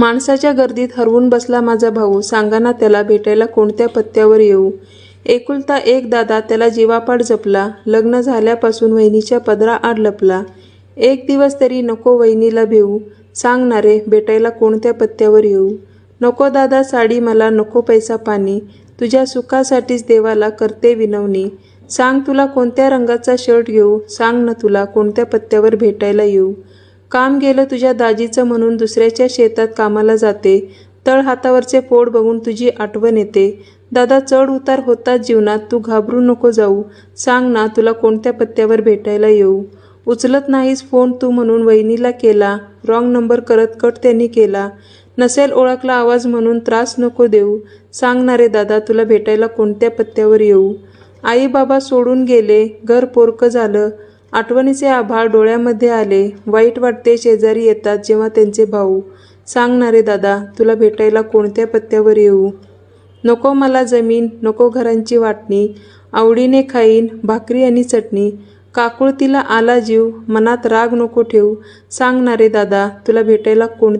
माणसाच्या गर्दीत हरवून बसला माझा भाऊ. सांगा ना त्याला भेटायला कोणत्या पत्त्यावर येऊ? एकुलता एक दादा त्याला जीवापाड जपला. लग्न झाल्यापासून वहिनीच्या पदरा आड लपला. एक दिवस तरी नको वहिनीला भेऊ. सांग ना रे भेटायला कोणत्या पत्त्यावर येऊ? नको दादा साडी मला नको पैसा पाणी. तुझ्या सुखासाठीच देवाला करते विनवणी. सांग तुला कोणत्या रंगाचा शर्ट घेऊ? सांग ना तुला कोणत्या पत्त्यावर भेटायला येऊ? काम गेलं तुझ्या दाजीचं म्हणून दुसऱ्याच्या शेतात कामाला जाते. तळ हातावरचे पोट बघून तुझी आठवण येते. दादा चढ उतार होतात जीवनात तू घाबरू नको जाऊ. सांग ना तुला कोणत्या पत्त्यावर भेटायला येऊ? उचलत नाहीस फोन तू म्हणून वहिनीला केला. रॉंग नंबर करत कट त्यांनी केला. नसेल ओळखला आवाज म्हणून त्रास नको देऊ. सांग ना रे दादा तुला भेटायला कोणत्या पत्त्यावर येऊ? आई बाबा सोडून गेले. घर पोरकं झालं. आठवणीचे आभाळ डोळ्यामध्ये आले. वाईट वाटते शेजारी येतात जेव्हा त्यांचे भाऊ. सांगणारे दादा तुला भेटायला कोणत्या पत्त्यावर येऊ? नको मला जमीन नको घरांची वाटणी. आवडीने खाईन भाकरी आणि चटणी. काकुळतीला आला जीव मनात राग नको ठेवू. सांगणारे दादा तुला भेटायला कोणत्या